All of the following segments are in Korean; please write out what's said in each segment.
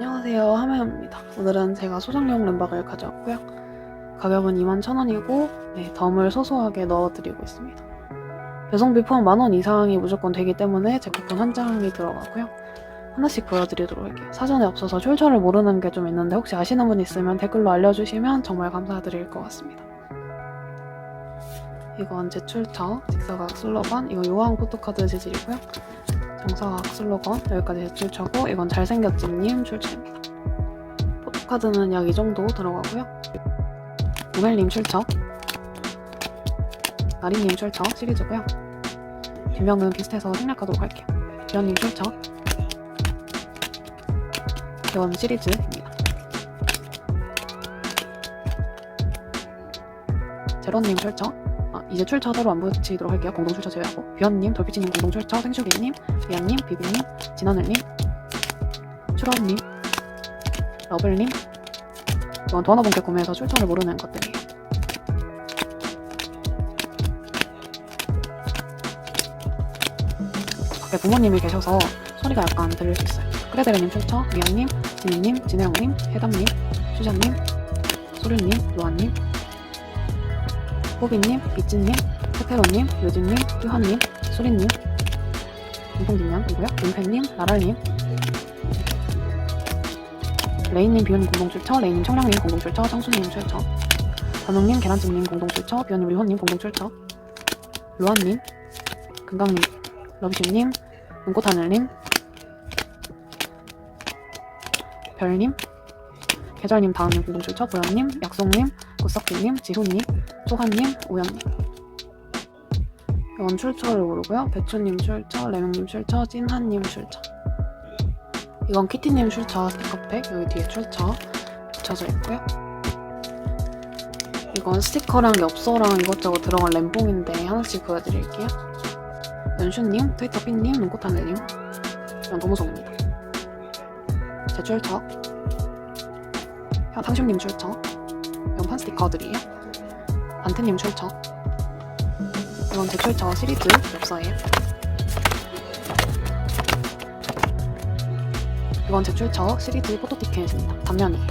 안녕하세요. 하마입니다. 오늘은 제가 소장용 램박을 가져왔고요. 가격은 21,000원이고 네, 덤을 소소하게 넣어드리고 있습니다. 배송비 포함 만원 이상이 무조건 되기 때문에 제 쿠폰 한 장이 들어가고요. 하나씩 보여드리도록 할게요. 사전에 없어서 출처를 모르는 게 좀 있는데 혹시 아시는 분 있으면 댓글로 알려주시면 정말 감사드릴 것 같습니다. 이건 제 출처 직사각 슬로건 이거 요한 포토카드 재질이고요 정사각 슬로건 여기까지 제 출처고 이건 잘생겼지님 출처입니다. 포토카드는 약 이 정도 들어가고요. 우멜님 출처 나리님 출처 시리즈고요. 뒷면은 비슷해서 생략하도록 할게요. 기현님 출처 기원 시리즈입니다. 제로님 출처 아, 이제 출처 따로 안 붙이도록 할게요. 공동 출처 제외하고 비현님, 돌피치님 공동 출처, 생슈리님, 미안님, 비비님, 진하늘님, 추러님, 러블님 이건 도하나분께 구매해서 출처를 모르는 것들이에요. 밖에 부모님이 계셔서 소리가 약간 들릴 수 있어요. 크레데르님 출처, 미안님, 진희님, 진혜영님, 해담님, 수자님, 소류님, 로아님, 호비님, 비찌님, 페페로님, 요진님, 뚜하님, 수리님, 공동진양이고요. 은팬님, 나랄님, 레인님, 비오님 공동출처, 레인님, 청량님 공동출처, 청수님 출처, 단웅님, 계란찜님 공동출처, 비오님, 리호님 공동출처, 로아님, 금강님, 러비슈님, 은꽃하늘님, 별님, 계절님, 다음님 공동출처, 보현님, 약속님, 고석기님, 지훈님, 소환님, 오연님. 이건 출처를 모르고요. 배추님 출처, 레명님 출처, 찐한님 출처. 이건 키티님 출처 스티커팩 여기 뒤에 출처 붙여져 있고요. 이건 스티커랑 엽서랑 이것저것 들어간 램봉인데 하나씩 보여드릴게요. 연슈님, 트위터 핀님, 너무 좋습니다. 제 출처. 탕슈님 출처. 연판 스티커들이에요. 반트님 출처. 이건 제 출처 시리즈 엽서예요. 이건 제 출처 시리즈 포토티켓입니다. 단면이에요.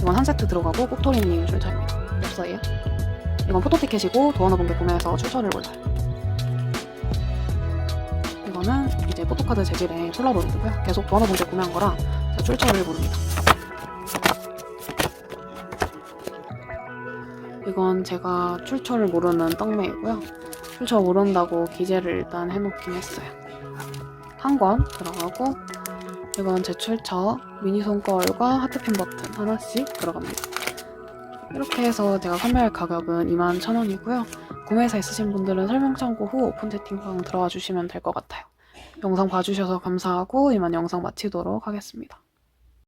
이건 한 세트 들어가고 꼭토리님 출처입니다. 엽서예요. 이건 포토티켓이고 도어너분께 구매해서 출처를 몰라요. 이거는 이제 포토카드 재질의 폴라로이드고요. 계속 도어너분께 구매한 거라 출처를 모릅니다. 이건 제가 출처를 모르는 떡메이고요. 출처 모른다고 기재를 일단 해놓긴 했어요. 한 권 들어가고 이건 제 출처 미니 손거울과 하트핀 버튼 하나씩 들어갑니다. 이렇게 해서 제가 판매할 가격은 21,000원이고요. 구매사 있으신 분들은 설명 참고 후 오픈 채팅방 들어와 주시면 될 것 같아요. 영상 봐주셔서 감사하고 이만 영상 마치도록 하겠습니다.